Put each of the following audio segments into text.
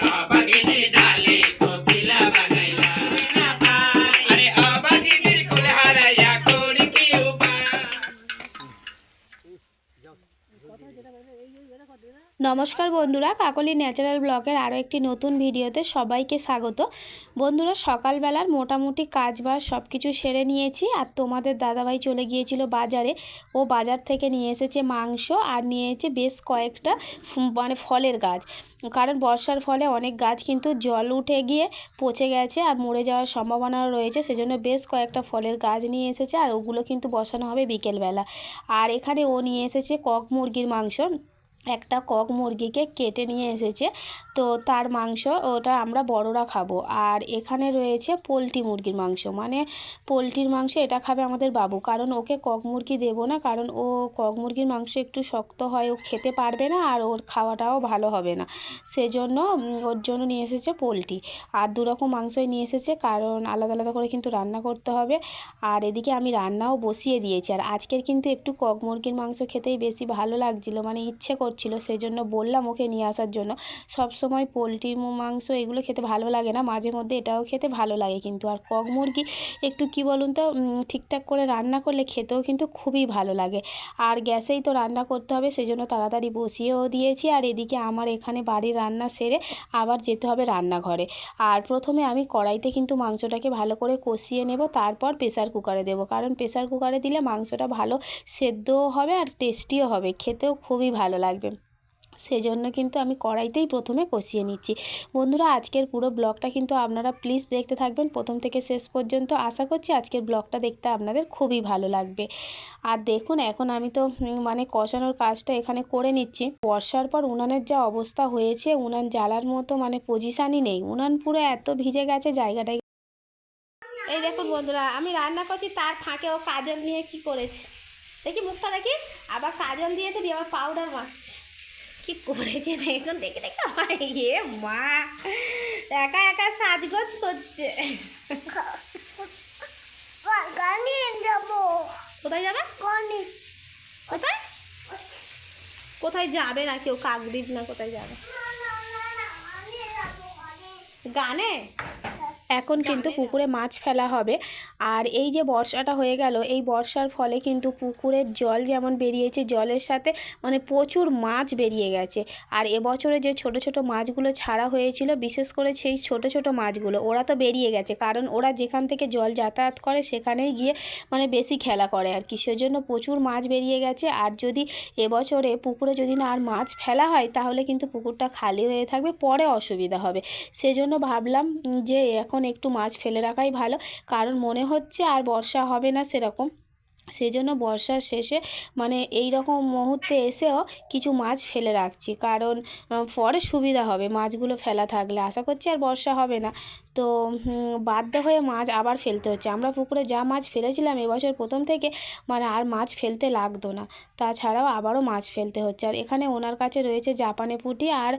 Paquitita, নমস্কার বন্ধুরা, কাকলি natural ব্লগের আরও একটি নতুন ভিডিওতে সবাইকে স্বাগত। বন্ধুরা, সকালবেলার মোটামুটি কাজ বাজ সব কিছু সেরে নিয়েছি আর তোমাদের দাদাভাই চলে গিয়েছিল বাজারে। ও বাজার থেকে নিয়ে এসেছে মাংস আর নিয়েছে বেশ কয়েকটা মানে ফলের গাছ। কারণ বর্ষার ফলে অনেক গাছ কিন্তু জল উঠে গিয়ে পচে গেছে আর মরে যাওয়ার সম্ভাবনাও রয়েছে, সেজন্য বেশ কয়েকটা ফলের গাছ নিয়ে এসেছে আর ওগুলো কিন্তু বসানো হবে বিকেলবেলা। আর এখানে ও নিয়ে এসেছে কক মুরগির মাংস। একটা কক মুরগিকে কেটে নিয়ে এসেছে। তো তার মাংস ওটা আমরা বড়রা খাব। আর এখানে রয়েছে পোলট্রি মুরগির মাংস। মানে পোলট্রির মাংস এটা খাবে আমাদের বাবু। কারণ ওকে কক মুরগি দেবো না। কারণ ও কক মুরগির মাংস একটু শক্ত হয়, ও খেতে পারবে না আর ওর খাওয়াটাও ভালো হবে না। সেজন্য ওর জন্য নিয়ে এসেছে পোলট্রি। আর দু রকম মাংসই নিয়ে এসেছে। কারণ আলাদা আলাদা করে কিন্তু রান্না করতে হবে। আর এদিকে আমি রান্নাও বসিয়ে দিয়েছি। আর আজকের কিন্তু একটু কক মুরগির মাংস খেতেই বেশি ভালো লাগছিল। মানে ইচ্ছে করছিল সেই জন্য বললাম ওকে নিয়ে আসার জন্য। সব সময় পোলট্রি, মাংস এগুলো খেতে ভালো লাগে না, মাঝে মধ্যে এটাও খেতে ভালো লাগে কিন্তু। আর কক মুরগি একটু কি বলুন তো ঠিকঠাক করে রান্না করলে খেতেও কিন্তু খুবই ভালো লাগে। আর গ্যাসেই তো রান্না করতে হবে সেই জন্য তাড়াতাড়ি বসিয়েও দিয়েছি। আর এদিকে আমার এখানে বাড়ির রান্না সেরে আবার যেতে হবে রান্নাঘরে। আর প্রথমে আমি কড়াইতে কিন্তু মাংসটাকে ভালো করে কষিয়ে নেব, তারপর প্রেসার কুকারে দেবো। কারণ প্রেসার কুকারে দিলে মাংসটা ভালো সেদ্ধও হবে আর টেস্টিও হবে, খেতেও খুবই ভালো লাগবে। সেজন্য কিন্তু আমি কড়াইতেই প্রথমে কষিয়ে নিচ্ছি। বন্ধুরা, আজকের পুরো ব্লগটা কিন্তু আপনারা প্লিজ দেখতে থাকবেন। প্রথম থেকে শেষ পর্যন্ত আশা করছি আজকের ব্লগটা দেখতে আপনাদের খুবই ভালো লাগবে। আর দেখুন, এখন আমি তো মানে কষানোর কাজটা এখানে করে নিচ্ছি। বর্ষার পর উনানের যা অবস্থা হয়েছে, উনান জ্বালার মতো মানে পজিশানই নেই। উনান পুরো এত ভিজে গেছে জায়গাটায়। এই দেখুন বন্ধুরা, আমি রান্না করছি, তার ফাঁকে ও কাজল নিয়ে কি করেছে। দেখি মুখটা দেখি। আবার কাজল দিয়েছে, দিয়ে আবার পাউডার মাখছে। কি করেছে দেখুন দেখে দেখে আমার ইয়ে মা একা একা সাজগোজ করছে। কোথায় যাবে? কোথায়? কোথায় যাবে না কেউ? কাকদ্বীপ না কোথায় যাবে? গানে? এখন কিন্তু পুকুরে মাছ ফেলা হবে। আর এই যে বর্ষাটা হয়ে গেল এই বর্ষার ফলে কিন্তু পুকুরের জল যেমন বেরিয়েছে জলের সাথে মানে প্রচুর মাছ বেরিয়ে গেছে। আর এবছরে যে ছোট ছোট মাছগুলো ছাড়া হয়েছিল বিশেষ করে সেই ছোট ছোট মাছগুলো ওরা তো বেরিয়ে গেছে। কারণ ওরা যেখান থেকে জল যাতায়াত করে সেখানেই গিয়ে মানে বেশি খেলা করে আর কি। সেজন্য প্রচুর মাছ বেরিয়ে গেছে। আর যদি এবছরে পুকুরে যদি না আর মাছ ফেলা হয় তাহলে কিন্তু পুকুরটা খালি হয়ে থাকবে পরে অসুবিধা হবে। সেজন্য ভাবলাম যে এখন একটু মাছ ফেলে রাখাই ভালো। কারণ মনে হচ্ছে আর বর্ষা হবে না সেরকম। সেজন্য বর্ষার শেষে মানে এই রকম মুহূর্তে এসেও কিছু মাছ ফেলে রাখছি। কারণ পরে সুবিধা হবে মাছগুলো ফেলা থাকলে। আশা করছি আর বর্ষা হবে না। তো বাধ্য হয়ে মাছ আবার ফেলতে হচ্ছে। আমরা পুকুরে যা মাছ ফেলেছিলাম এবছর প্রথম থেকে মানে আর মাছ ফেলতে লাগতো না। তাছাড়াও আবারও মাছ ফেলতে হচ্ছে। আর এখানে ওনার কাছে রয়েছে জাপানে পুঁটি আর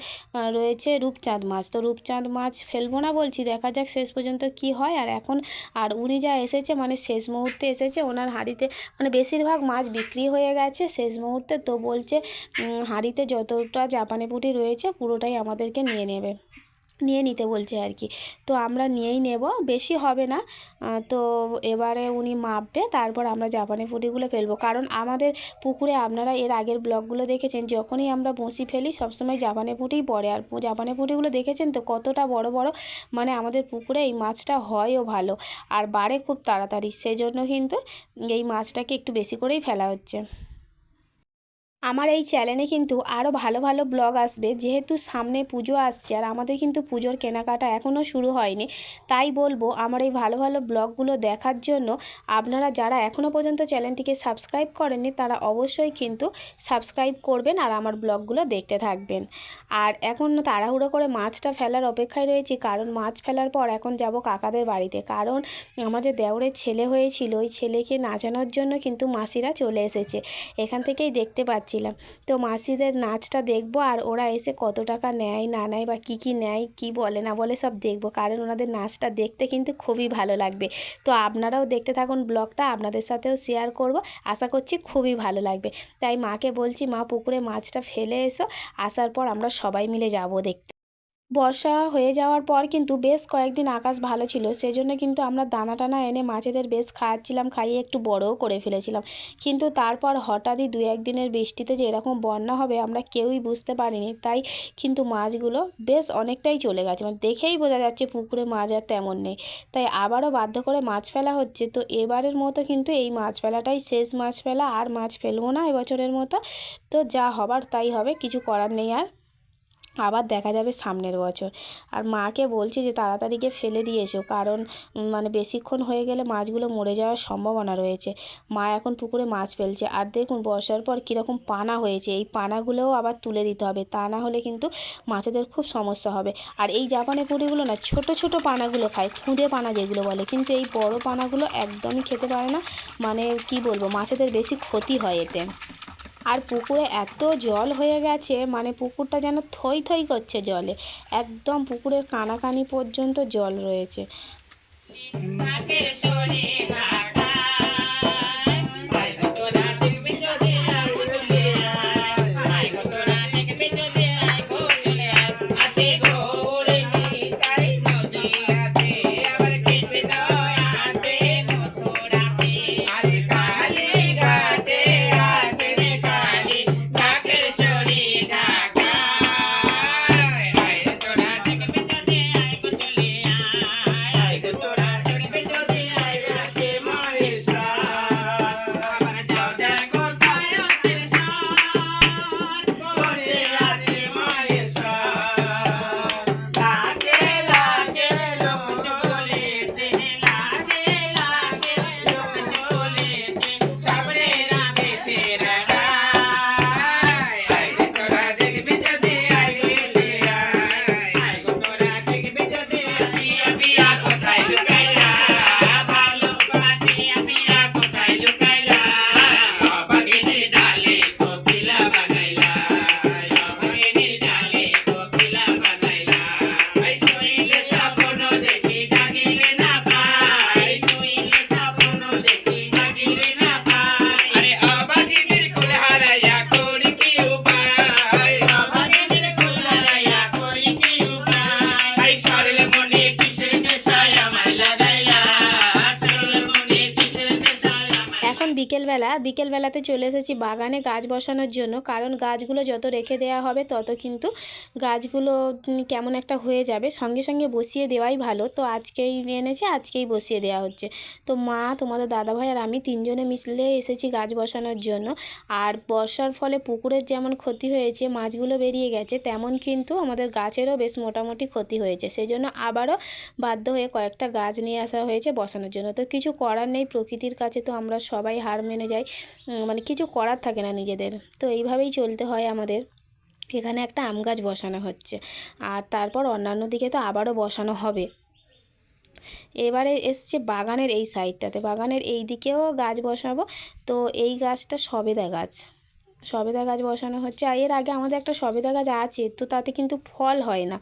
রয়েছে রূপচাঁদ মাছ। তো রূপচাঁদ মাছ ফেলব না বলছি, দেখা যাক শেষ পর্যন্ত কি হয়। আর এখন, আর উনি যা এসেছে মানে শেষ মুহূর্তে এসেছে, ওনার হাঁড়িতে মানে বেশিরভাগ মাছ বিক্রি হয়ে গেছে শেষ মুহূর্তে। তো বলছে হাঁড়িতে যতটা জাপানি পুঁটি রয়েছে, পুরোটাই আমাদেরকে নিয়ে নেবে। নিয়ে নিতে বলছে আর কি। তো আমরা নিয়েই নেব, বেশি হবে না। তো এবারে উনি মাপবে, তারপর আমরা জাপানি পুঁটিগুলো ফেলব। কারণ আমাদের পুকুরে আপনারা এর আগের ব্লগগুলো দেখেছেন, যখনই আমরা বঁশি ফেলি সবসময় জাপানি পুঁটিই পড়ে। আর জাপানি পুঁটিগুলো দেখেছেন তো, কতটা বড় বড় মানে আমাদের পুকুরে এই মাছটা হয়ও ভালো। আর বাড়ে খুব তাড়াতাড়ি, সেজন্য কিন্তু এই মাছটাকে একটু বেশি করেই ফেলা হচ্ছে। আমার এই চ্যানেলে কিন্তু আরও ভালো ভালো ব্লগ আসবে। যেহেতু সামনে পুজো আসছে আর আমাদের কিন্তু পুজোর কেনাকাটা এখনও শুরু হয়নি, তাই বলব আমার এই ভালো ভালো ব্লগগুলো দেখার জন্য আপনারা যারা এখনও পর্যন্ত চ্যানেলটিকে সাবস্ক্রাইব করেননি, তারা অবশ্যই কিন্তু সাবস্ক্রাইব করবেন আর আমার ব্লগগুলো দেখতে থাকবেন। আর এখন তাড়াহুড়ো করে মাছটা ফেলার অপেক্ষায় রয়েছি, কারণ মাছ ফেলার পর এখন যাব কাকাদের বাড়িতে। কারণ আমাদের দেওরের ছেলে হয়েছিল, ওই ছেলেকে নাচানোর জন্য কিন্তু মাসিরা চলে এসেছে। এখান থেকেই দেখতে পাচ্ছিলাম। তো মাসিদের নাচটা দেখব আর ওরা এসে কত টাকা নেয়, না নেয় বা কি কি নেয়, কি বলে, না বলে সব দেখব। কারণ ওনাদের নাচটা দেখতে কিন্তু খুবই ভালো লাগবে। তো আপনারাও দেখতে থাকুন ব্লগটা, আপনাদের সাথেও শেয়ার করব। আশা করছি খুবই ভালো লাগবে। তাই মাকে বলছি, মা, পুকুরে মাছটা ফেলে এসো। আসার পর আমরা সবাই মিলে যাব দেখতে। বর্ষা হয়ে যাওয়ার পর কিন্তু বেশ কয়েকদিন আকাশ ভালো ছিল। সেজন্য কিন্তু আমরা দানা টানা এনে মাছেদের বেশ খাওয়াচ্ছিলাম খাইয়ে একটু বড়ও করে ফেলেছিলাম। কিন্তু তারপর হঠাৎই দু একদিনের বৃষ্টিতে যে এরকম বন্যা হবে আমরা কেউই বুঝতে পারিনি। তাই কিন্তু মাছগুলো বেশ অনেকটাই চলে গেছে। মানে দেখেই বোঝা যাচ্ছে পুকুরে মাছ আর তেমন নেই। তাই আবারও বাধ্য করে মাছ ফেলা হচ্ছে। তো এবারের মতো কিন্তু এই মাছ ফেলাটাই শেষ মাছ ফেলা। আর মাছ ফেলব না এবছরের মতো। তো যা হবার তাই হবে, কিছু করার নেই আর। আবার দেখা যাবে সামনের বছর। আর মাকে বলছি যে তাড়াতাড়ি গিয়ে ফেলে দিয়ে এসো, কারণ মানে বেশিক্ষণ হয়ে গেলে মাছগুলো মরে যাওয়ার সম্ভাবনা রয়েছে। মা এখন পুকুরে মাছ ফেলছে। আর দেখুন, বর্ষার পর কীরকম পানা হয়েছে। এই পানাগুলোও আবার তুলে দিতে হবে। তা না হলে কিন্তু মাছেদের খুব সমস্যা হবে। আর এই জাপানি পুঁটিগুলো না, ছোট ছোট পানাগুলো খায়, খুদে পানা যেগুলো বলে। কিন্তু এই বড় পানাগুলো একদমই খেতে পারে না। মানে কি বলব, মাছেদের বেশি ক্ষতি হয় এতে। আর পুকুরে এত জল হয়ে গেছে মানে পুকুরটা যেন থই থই করছে জলে। একদম পুকুরের কানাকানি পর্যন্ত জল রয়েছে। বিকেলবেলাতে চলে এসেছি বাগানে গাছ বসানোর জন্য। কারণ গাছগুলো যত রেখে দেওয়া হবে, তত কিন্তু গাছগুলো কেমন একটা হয়ে যাবে। সঙ্গে সঙ্গে বসিয়ে দেওয়াই ভালো। তো আজকেই এনেছে, আজকেই বসিয়ে দেওয়া হচ্ছে। তো মা, তোমাদের দাদাভাই আর আমি তিনজনে মিশলে এসেছি গাছ বসানোর জন্য। আর বর্ষার ফলে পুকুরের যেমন ক্ষতি হয়েছে, মাছগুলো বেরিয়ে গেছে, তেমন কিন্তু আমাদের গাছেরও বেশ মোটামুটি ক্ষতি হয়েছে। সেই জন্য আবারও বাধ্য হয়ে কয়েকটা গাছ নিয়ে আসা হয়েছে বসানোর জন্য। তো কিছু করার নেই, প্রকৃতির কাছে তো আমরা সবাই হার মেনে যাই। মানে কিছু করার থাকে না নিজেদের। তো এইভাবেই চলতে হয় আমাদের। এখানে একটা আম গাছ বসানো হচ্ছে। আর তারপর অন্যান্য দিকে তো আবারও বসানো হবে। এবারে এসছে বাগানের এই সাইডটাতে বাগানের এই দিকেও গাছ বসাবো। তো এই গাছটা সবেদা গাছ। সবেদা গাছ বসানো হচ্ছে আর এর আগে আমাদের একটা সবেদা গাছ আছে, তো তাতে কিন্তু ফল হয় না।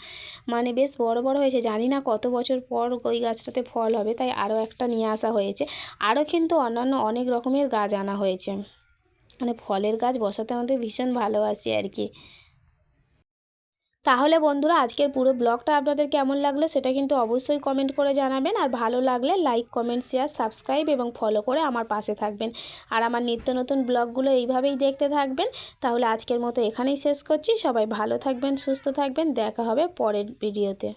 মানে বেশ বড় বড় হয়েছে, জানি না কত বছর পর ওই গাছটাতে ফল হবে, তাই আরও একটা নিয়ে আসা হয়েছে। আরও কিন্তু অন্যান্য অনেক রকমের গাছ আনা হয়েছে। মানে ফলের গাছ বসাতে আমাদের ভীষণ ভালোবাসি আর কি। তাহলে বন্ধুরা আজকের পুরো ব্লগটা আপনাদের কেমন লাগল সেটা কিন্তু অবশ্যই কমেন্ট করে জানাবেন। আর ভালো লাগলে লাইক কমেন্ট শেয়ার সাবস্ক্রাইব এবং ফলো করে আমার পাশে থাকবেন। আর আমার নিত্য নতুন ব্লগগুলো এইভাবেই দেখতে থাকবেন। তাহলে আজকের মতো এখানেই শেষ করছি। সবাই ভালো থাকবেন, সুস্থ থাকবেন। দেখা হবে পরের ভিডিওতে